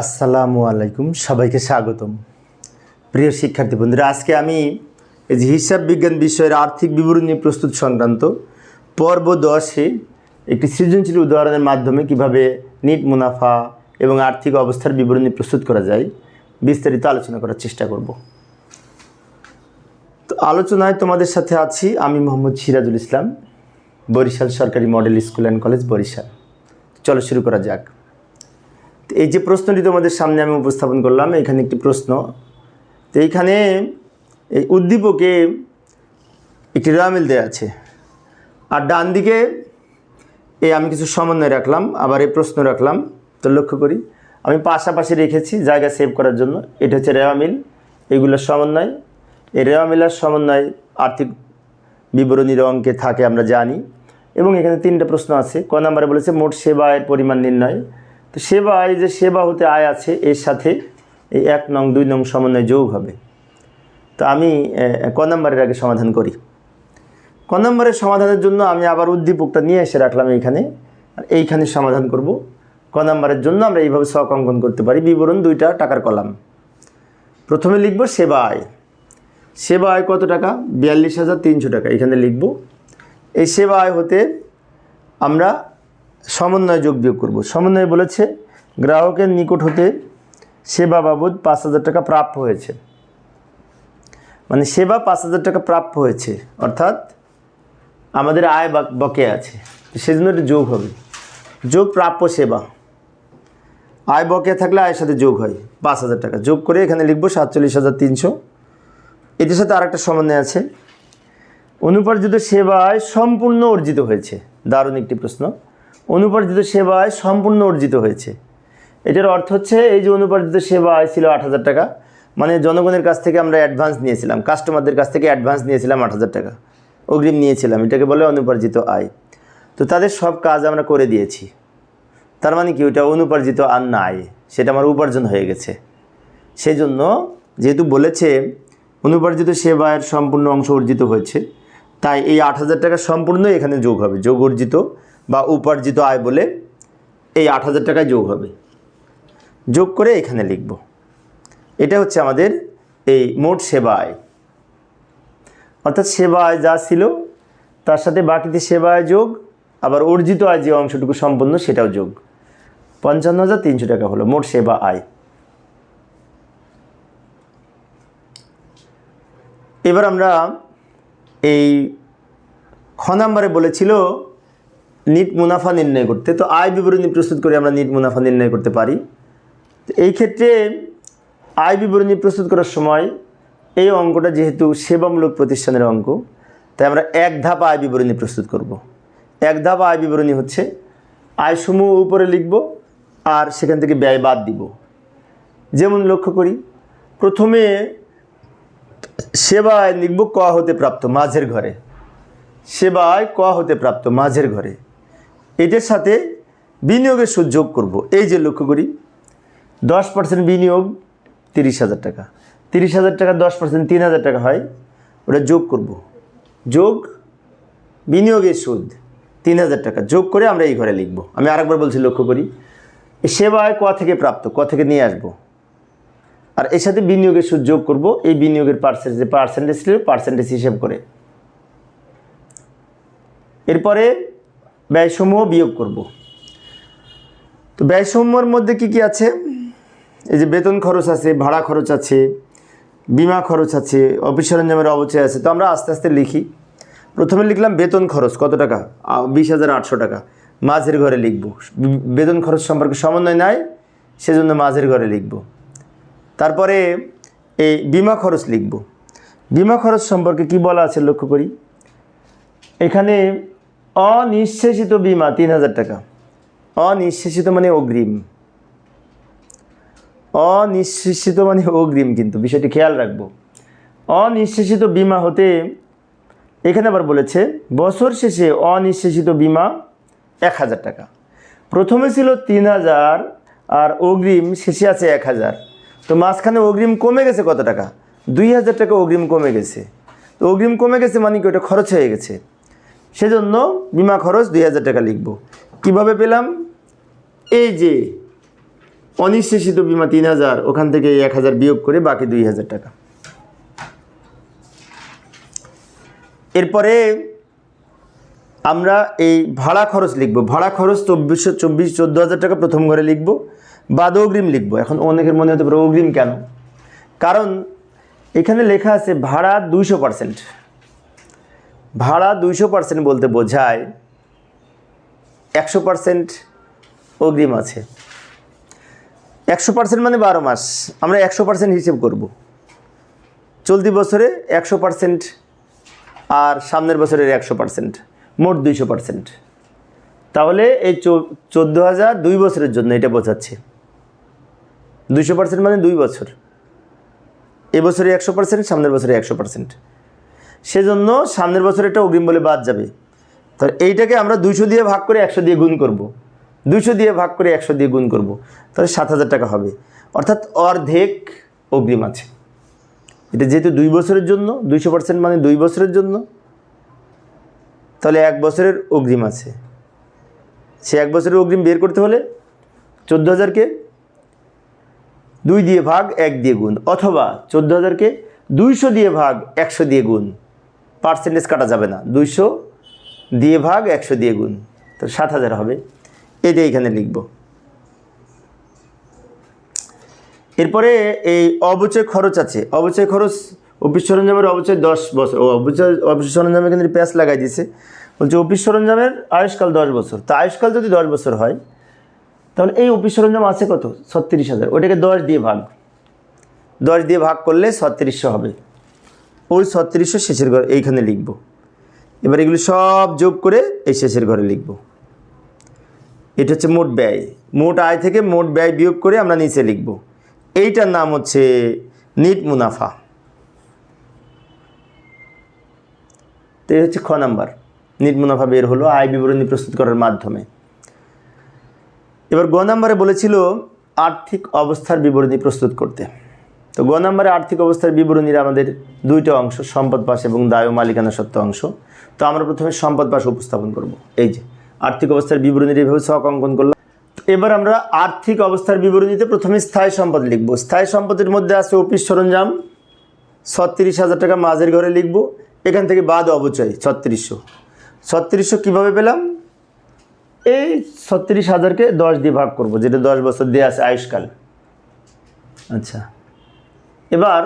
আসসালামু আলাইকুম, সবাইকে স্বাগতম। প্রিয় শিক্ষার্থী বন্ধুরা, আজকে আমি এই যে হিসাব বিজ্ঞান বিষয়ের আর্থিক বিবরণী প্রস্তুত সংক্রান্ত পর্ব দশে একটি সৃজনশীল উদাহরণের মাধ্যমে কীভাবে নিট মুনাফা এবং আর্থিক অবস্থার বিবরণী প্রস্তুত করা যায়, বিস্তারিত আলোচনা করার চেষ্টা করব। তো আলোচনায় তোমাদের সাথে আছি আমি মোহাম্মদ সিরাজুল ইসলাম, বরিশাল সরকারি model school and college Barishal. চলো শুরু করা যাক। এই যে প্রশ্নটি তোমাদের সামনে আমি উপস্থাপন করলাম, এখানে একটি প্রশ্ন। তো এইখানে এই উদ্দীপকে একটি রামিল দেওয়া আছে। আর ডান দিকে এই আমি কিছু সমন্বয় রাখলাম, আবার এই প্রশ্ন রাখলাম। তো লক্ষ্য করি, আমি পাশাপাশি রেখেছি জায়গা সেভ করার জন্য। এটা হচ্ছে রেওয়া মিল এগুলোর সমন্বয়। এই রেওয়ামিলার সমন্বয় আর্থিক বিবরণীর অঙ্কে থাকে, আমরা জানি। এবং এখানে তিনটা প্রশ্ন আছে। ক নাম্বারে বলেছে, মোট সেবা আয়ের পরিমাণ নির্ণয়। তো সেবা আয় যে সেবা হতে আয় আছে, এর সাথে এই এক নং, দুই নং সমন্বয় যোগ হবে। তো আমি ক নাম্বারের আগে সমাধান করি। ক নম্বরের সমাধানের জন্য আমি আবার উদ্দীপকটা নিয়ে এসে রাখলাম এইখানে, আর এইখানে সমাধান করব। ক নম্বরের জন্য আমরা এইভাবে শখ অঙ্কন করতে পারি। বিবরণ দুইটা টাকার কলাম। প্রথমে লিখব সেবা আয়। সেবা আয় কত টাকা? বিয়াল্লিশ হাজার তিনশো টাকা। এখানে লিখব। এই সেবা আয় হতে আমরা সমন্বয় যোগ বিয়োগ করব। সমন্বয় বলেছে, গ্রাহকের নিকট হতে সেবা বাবদ পাঁচ হাজার টাকা প্রাপ্য হয়েছে। মানে সেবা পাঁচ হাজার টাকা প্রাপ্য হয়েছে, অর্থাৎ আমাদের আয় বাক- আছে। সেজন্য এটা যোগ হবে। যোগ প্রাপ্য সেবা। আয় বকেয়া থাকলে আয়ের সাথে যোগ হয়, পাঁচ হাজার টাকা। যোগ করে এখানে লিখব সাতচল্লিশ হাজার তিনশো। এটির সাথে আরেকটা সমন্বয় আছে। অনুপার্জিত সেবায় সম্পূর্ণ অর্জিত হয়েছে। দারুণ একটি প্রশ্ন। অনুপার্জিত সেবায় সম্পূর্ণ অর্জিত হয়েছে। এটার অর্থ হচ্ছে, এই যে অনুপার্জিত সেবা আয় ছিল আট হাজার টাকা মানে জনগণের কাছ থেকে আমরা অ্যাডভান্স নিয়েছিলাম কাস্টমারদের কাছ থেকে অ্যাডভান্স নিয়েছিলাম আট হাজার টাকা। অগ্রিম নিয়েছিলাম, এটাকে বলে অনুপার্জিত আয়। তো তাদের সব কাজ আমরা করে দিয়েছি। তার মানে কি, ওটা অনুপার্জিত আর না আয়, সেটা আমার উপার্জন হয়ে গেছে। সেই জন্য যেহেতু বলেছে, অনুপার্জিত সেবায়ের সম্পূর্ণ অংশ অর্জিত হয়েছে, তাই এই আট হাজার টাকা সম্পূর্ণ এখানে যোগ হবে, যোগ অর্জিত বা উপার্জিত আয় বলে এই আট হাজার টাকায় যোগ হবে। যোগ করে এখানে লিখব। এটা হচ্ছে আমাদের এই মোট সেবা আয়। অর্থাৎ সেবা আয় যা ছিল, তার সাথে বাকিতে সেবা আয় যোগ, আবার অর্জিত আয় যে অংশটুকু সম্পন্ন সেটাও যোগ। পঞ্চান্ন হাজার তিনশো টাকা হলো মোট সেবা আয়। এবার আমরা এই খ নাম্বারে বলেছিল নিট মুনাফা নির্ণয় করতে। তো আয় বিবরণী প্রস্তুত করে আমরা নিট মুনাফা নির্ণয় করতে পারি। তো এই ক্ষেত্রে আয় বিবরণী প্রস্তুত করার সময় এই অঙ্কটা যেহেতু সেবামূলক প্রতিষ্ঠানের অঙ্ক, তাই আমরা এক ধাপ আয় বিবরণী প্রস্তুত করব। এক ধাপ আয় বিবরণী হচ্ছে আয়সমূহ উপরে লিখব আর সেখান থেকে ব্যয় বাদ দিব। যেমন লক্ষ্য করি, প্রথমে সেবায় লিখব ক হতে প্রাপ্ত মাঝের ঘরে। সেবায় ক হতে প্রাপ্ত মাঝের ঘরে। এটার সাথে বিনিয়োগের সুদ যোগ করব। এই যে লক্ষ্য করি, দশ পার্সেন্ট বিনিয়োগ তিরিশ হাজার টাকা। তিরিশ হাজার টাকা, দশ পার্সেন্ট তিন হাজার টাকা হয়, ওটা যোগ করব। যোগ, বিনিয়োগের সুদ তিন হাজার টাকা। যোগ করে আমরা এই ঘরে লিখব। আমি আরেকবার বলছি, লক্ষ্য করি সেবায় ক থেকে প্রাপ্ত, ক থেকে নিয়ে আসব। আর এর সাথে বিনিয়োগের সুদ যোগ করব, এই বিনিয়োগের পার্সেন্ট যে পার্সেন্টেজ ছিল পার্সেন্টেজ হিসেব করে। এরপরে ব্যয়সমূহ বিয়োগ করব। তো ব্যয়সমূহের মধ্যে কি কি আছে? এই যে বেতন খরচ আছে, ভাড়া খরচ আছে, বিমা খরচ আছে, অফিস সরঞ্জামের অবচয় আছে। তো আমরা আস্তে আস্তে লিখি। প্রথমে লিখলাম বেতন খরচ কত টাকা? বিশ হাজার আটশো টাকা। মাঝের ঘরে লিখব। বেতন খরচ সম্পর্কে সমন্বয় নাই, সেজন্য মাঝের ঘরে লিখব। তারপরে এই বিমা খরচ লিখব। বিমা খরচ সম্পর্কে কি বলা আছে লক্ষ্য করি? এখানে অনিঃশেষিত বিমা, তিন হাজার টাকা। অনিঃশেষিত মানে অগ্রিম। অনিঃশেষিত মানে অগ্রিম কিন্তু, বিষয়টি খেয়াল রাখব। অনিঃশেষিত বিমা হতে, এখানে আবার বলেছে, বছর শেষে অনিঃশেষিত বিমা এক হাজার টাকা। প্রথমে ছিল তিন হাজার, আর অগ্রিম শেষে আছে এক হাজার। তো মাঝখানে অগ্রিম কমে গেছে কত টাকা? দুই হাজার টাকা অগ্রিম কমে গেছে। তো অগ্রিম কমে গেছে মানে কি? ওটা খরচ হয়ে গেছে। সেজন্য বিমা খরচ দুই হাজার টাকা লিখব। কীভাবে পেলাম? এই যে অনিশ্চিত বিমা তিন হাজার, ওখান থেকে এক হাজার বিয়োগ করে বাকি দুই হাজার টাকা। এরপরে আমরা এই ভাড়া খরচ লিখব। ভাড়া খরচ চব্বিশশো চব্বিশ, চোদ্দ হাজার টাকা প্রথম ঘরে লিখব। বাদ অগ্রিম লিখব। এখন অনেকের মনে হতে পারে অগ্রিম কেন? কারণ এখানে লেখা আছে ভাড়া দুইশো পার্সেন্ট। ভাড়া দুইশো পার্সেন্ট বলতে বোঝায়, একশো পার্সেন্ট অগ্রিম আছে। একশো পার্সেন্ট মানে বারো মাস, আমরা একশো পার্সেন্ট হিসেব করব। চলতি বছরে একশো পার্সেন্ট আর সামনের বছরের একশো পার্সেন্ট মোট দুইশো পার্সেন্ট তাহলে এই চোদ্দ হাজার দুই বছরের জন্য এটা বোঝাচ্ছে। দুইশো পার্সেন্ট মানে দুই বছর। এবছরে একশো পার্সেন্ট সামনের বছরে একশো পার্সেন্ট সেজন্য সামনের বছর এটা অগ্রিম বলে বাদ যাবে। তো এইটাকে আমরা দুইশো দিয়ে ভাগ করে একশো দিয়ে গুণ করব। দুইশো দিয়ে ভাগ করে একশো দিয়ে গুণ করব। তাহলে সাত হাজার টাকা হবে। অর্থাৎ অর্ধেক অগ্রিম আছে। এটা যেহেতু দুই বছরের জন্য, দুইশো পার্সেন্ট মানে দুই বছরের জন্য, তাহলে এক বছরের অগ্রিম আছে। সে এক বছরের অগ্রিম বের করতে হলে চোদ্দ হাজারকে দুই দিয়ে ভাগ এক দিয়ে গুণ, অথবা চোদ্দ হাজারকে দুইশো দিয়ে ভাগ একশো দিয়ে গুণ। পার্সেন্টেজ কাটা যাবে না। দুইশো দিয়ে ভাগ, একশো দিয়ে গুণ। তো সাত হাজার হবে। এটা এখানে লিখব। এরপরে এই অবচয় খরচ আছে। অবচয় খরচ, অফিস সরঞ্জামের অবচয় দশ বছর। ও অবচয়, অফিস সরঞ্জামে কিন্তু প্যাঁচ লাগাই দিয়েছে বলছে অফিস সরঞ্জামের আয়ুষ্কাল দশ বছর। তা আয়ুষ্কাল যদি দশ বছর হয়, তাহলে এই অফিস সরঞ্জাম আছে কত? ছত্রিশ হাজার। ওটাকে দশ দিয়ে ভাগ। দশ দিয়ে ভাগ করলে ছত্রিশশো হবে। ওই ছত্রিশশো শেষের ঘর এইখানে লিখব। এবার এগুলো সব যোগ করে এই শেষের ঘরে লিখব। এটা হচ্ছে মোট ব্যয়। মোট আয় থেকে মোট ব্যয় বিয়োগ করে আমরা নিচে লিখব। এইটার নাম হচ্ছে নিট মুনাফা। তো এই হচ্ছে খ নাম্বার। নিট মুনাফা বের হলো আয় বিবরণী প্রস্তুত করার মাধ্যমে। এবার গ নাম্বারে বলেছিল আর্থিক অবস্থার বিবরণী প্রস্তুত করতে। তো গ নাম্বারে আর্থিক অবস্থার বিবরণীর আমাদের দুইটা অংশ, সম্পদ পাশ এবং দায় মালিকানা সত্ত্ব অংশ। তো আমরা প্রথমে সম্পদ পাশ উপস্থাপন করব। এই যে, আর্থিক অবস্থার বিবরণীর এইভাবে ছক অঙ্কন করলাম। এবার আমরা আর্থিক অবস্থার বিবরণীতে প্রথমে স্থায়ী সম্পদ লিখব। স্থায়ী সম্পদের মধ্যে আছে অফিস সরঞ্জাম, ছত্রিশ হাজার টাকা মাঝের ঘরে লিখব। এখান থেকে বাদ অবচয়, ছত্রিশশো। ছত্রিশশো কীভাবে পেলাম? এই ছত্রিশ হাজারকে দশ দিয়ে ভাগ করব, যেটা দশ বছর দিয়ে আছে আয়ুষ্কাল। আচ্ছা। এবার,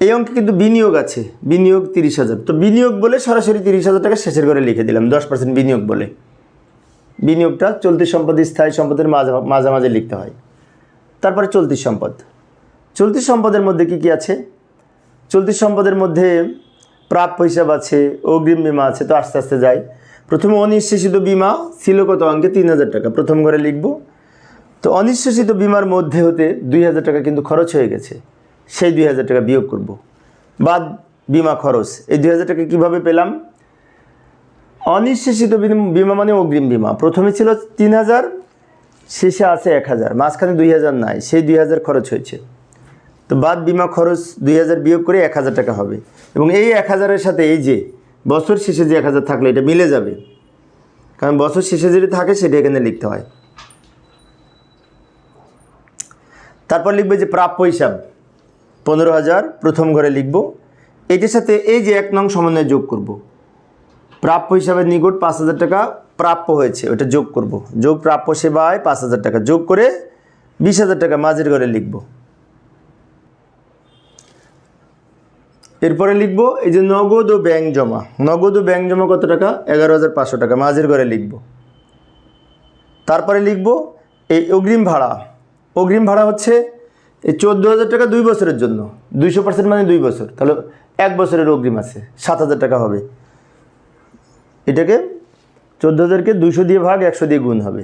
এই অঙ্কে কিন্তু বিনিয়োগ আছে, বিনিয়োগ তিরিশ হাজার। তো বিনিয়োগ বলে সরাসরি তিরিশ হাজার টাকা শেষের করে লিখে দিলাম, দশ পার্সেন্ট বিনিয়োগ বলে। বিনিয়োগটা চলতি সম্পদ, স্থায়ী সম্পদের মাঝে, মাঝামাঝি লিখতে হয়। তারপরে চলতি সম্পদ। চলতি সম্পদের মধ্যে কি কি আছে? চলতি সম্পদের মধ্যে প্রাপ্য হিসাব আছে, অগ্রিম বিমা আছে, তো আস্তে আস্তে যাই। প্রথমে অনিশ্চিত বিমা ছিল কত অঙ্কে? তিন হাজার টাকা। প্রথম ঘরে লিখব তো অনিশ্চিত বিমার মধ্যে হতে দুই হাজার টাকা কিন্তু খরচ হয়ে গেছে। সেই দুই হাজার টাকা বিয়োগ করব। বাদ বিমা খরচ। এই দুই হাজার টাকা কীভাবে পেলাম? অনিশ্চিত বিমা মানে অগ্রিম বিমা। প্রথমে ছিল তিন হাজার, শেষে আছে এক হাজার। মাঝখানে দুই হাজার নাই, সেই দুই হাজার খরচ হয়েছে। তো বাদ বিমা খরচ দুই হাজার বিয়োগ করে এক হাজার টাকা হবে। এবং এই এক হাজারের সাথে এই যে বছর শেষে যে এক হাজার থাকলে, এটা মিলে যাবে। কারণ বছর শেষে যেটা থাকে, সেটা এখানে লিখতে হয়। তারপর লিখবে যে প্রাপ্য হিসাব। পনেরো হাজার, প্রথম ঘরে লিখব। এটির সাথে এই যে এক নং সমন্বয় যোগ করব। প্রাপ্য হিসাবে নিকট পাঁচ হাজার টাকা প্রাপ্য হয়েছে, ওটা যোগ করব। যোগ প্রাপ্য সেবায় পাঁচ হাজার টাকা। যোগ করে বিশ হাজার টাকা মাঝের ঘরে লিখব। এরপরে লিখব এই যে নগদ ও ব্যাংক জমা। নগদ ও ব্যাংক জমা কত টাকা? এগারো হাজার পাঁচশো টাকা। মাঝের ঘরে লিখব। তারপরে লিখব এই অগ্রিম ভাড়া। অগ্রিম ভাড়া হচ্ছে এই চোদ্দ হাজার টাকা দুই বছরের জন্য। দুইশো পার্সেন্ট মানে দুই বছর। তাহলে এক বছরের অগ্রিম আছে, সাত হাজার টাকা হবে। এটাকে চোদ্দ হাজারকে দুইশো দিয়ে ভাগ, একশো দিয়ে গুণ হবে।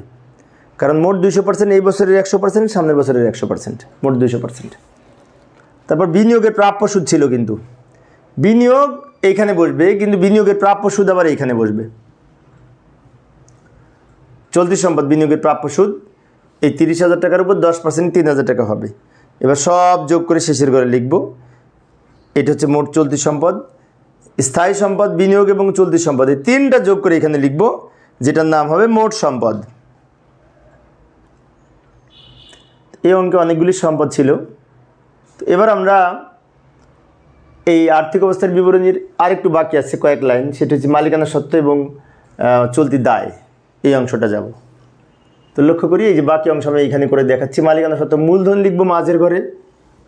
কারণ মোট দুইশো পার্সেন্ট এই বছরের একশো পার্সেন্ট সামনের বছরের একশো পার্সেন্ট মোট দুইশো পার্সেন্ট তারপর বিনিয়োগের প্রাপ্য সুদ ছিল কিন্তু। বিনিয়োগ এইখানে বসবে, কিন্তু বিনিয়োগের প্রাপ্য সুদ আবার এইখানে বসবে। চলতি সম্পদ বিনিয়োগের প্রাপ্য সুদ এই তিরিশ হাজার টাকার উপর দশ পার্সেন্ট তিন হাজার টাকা হবে। এবার সব যোগ করে শেষের ঘরে লিখব। এটা হচ্ছে মোট চলতি সম্পদ, স্থায়ী সম্পদ, বিনিয়োগ এবং চলতি সম্পদ। এই তিনটা যোগ করে এখানে লিখব, যেটার নাম হবে মোট সম্পদ। এই অঙ্কে অনেকগুলি সম্পদ ছিল। এবার আমরা এই আর্থিক অবস্থার বিবরণীর আরেকটু বাকি আছে কয়েক লাইন। সেটা হচ্ছে মালিকানা সত্ত্ব এবং চলতি দায়। এই অংশটা যাব। তো লক্ষ্য করি এই যে বাকি অংশ আমি এইখানে করে দেখাচ্ছি। মালিকানা সত্ত্ব মূলধন লিখব মাঝের ঘরে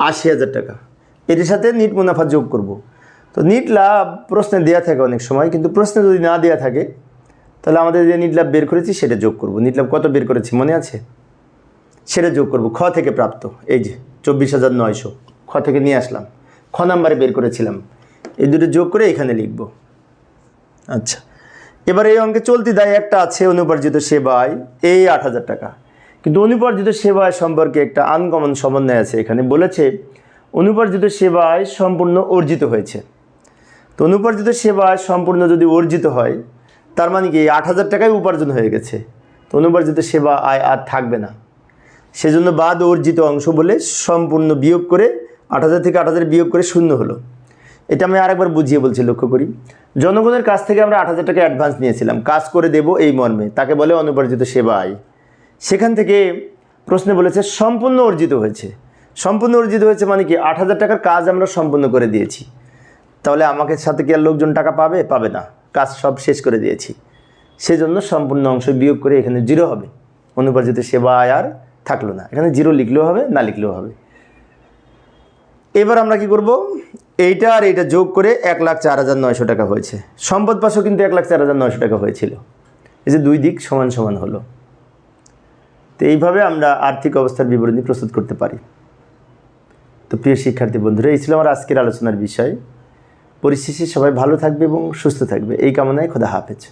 আশি হাজার টাকা। এটির সাথে নিট মুনাফা যোগ করব। তো নিট লাভ প্রশ্নে দেওয়া থাকে অনেক সময়, কিন্তু প্রশ্নে যদি না দেওয়া থাকে, তাহলে আমাদের যে নিট লাভ বের করেছি সেটা যোগ করব। নিট লাভ কত বের করেছি মনে আছে? সেটা যোগ করব। খ থেকে প্রাপ্ত। এই যে চব্বিশ হাজার নয়শো। খ থেকে নিয়ে আসলাম। খ নাম্বারে বের করেছিলাম। এই দুটো যোগ করে এখানে লিখব। আচ্ছা। এবার এই অঙ্কে চলতি দায় একটা আছে অনুপার্জিত সেবায়, এই আট হাজার টাকা। কিন্তু অনুপার্জিত সেবায় সম্পর্কে একটা আনকমন সমন্বয় আছে এখানে, বলেছে অনুপার্জিত সেবায় সম্পূর্ণ অর্জিত হয়েছে। তো অনুপার্জিত সেবায় সম্পূর্ণ যদি অর্জিত হয়, তার মানে কি আট হাজার টাকায় উপার্জন হয়ে গেছে। তো অনুপার্জিত সেবা আয় আর থাকবে না। সেজন্য বাদ অর্জিত অংশ বলে সম্পূর্ণ বিয়োগ করে আট হাজার থেকে আট হাজার বিয়োগ করে শূন্য হলো। এটা আমি আরেকবার বুঝিয়ে বলছি, লক্ষ্য করি। জনগণের কাছ থেকে আমরা আট হাজার টাকা অ্যাডভান্স নিয়েছিলাম। কাজ করে দেব এই মর্মে। তাকে বলে অনুপার্জিত সেবা আয়। সেখান থেকে প্রশ্নে বলেছে, সম্পূর্ণ অর্জিত হয়েছে। সম্পূর্ণ অর্জিত হয়েছে মানে কি? আট হাজার টাকার কাজ আমরা সম্পূর্ণ করে দিয়েছি। তাহলে আমাকে সাথে কি আর লোকজন টাকা পাবে? পাবে না। কাজ সব শেষ করে দিয়েছি। সেজন্য সম্পূর্ণ অংশ বিয়োগ করে এখানে জিরো হবে। অনুপার্জিত সেবা আয় আর থাকল না। এখানে জিরো লিখলেও হবে, না লিখলেও হবে। এবার আমরা কি করব? এইটা আর এইটা যোগ করে এক লাখ চার হাজার নয়শো টাকা হয়েছে। সম্পদ পাশও কিন্তু এক লাখ চার হাজার নয়শো টাকা হয়েছিল। এই যে দুই দিক সমান সমান হলো। তো এইভাবে আমরা আর্থিক অবস্থার বিবরণী প্রস্তুত করতে পারি। তো প্রিয় শিক্ষার্থী বন্ধুরা, এই ছিল আমার আজকের আলোচনার বিষয়। পরিশেষে সবাই ভালো থাকবে এবং সুস্থ থাকবে। এই কামনায় খোদা হাফেজ।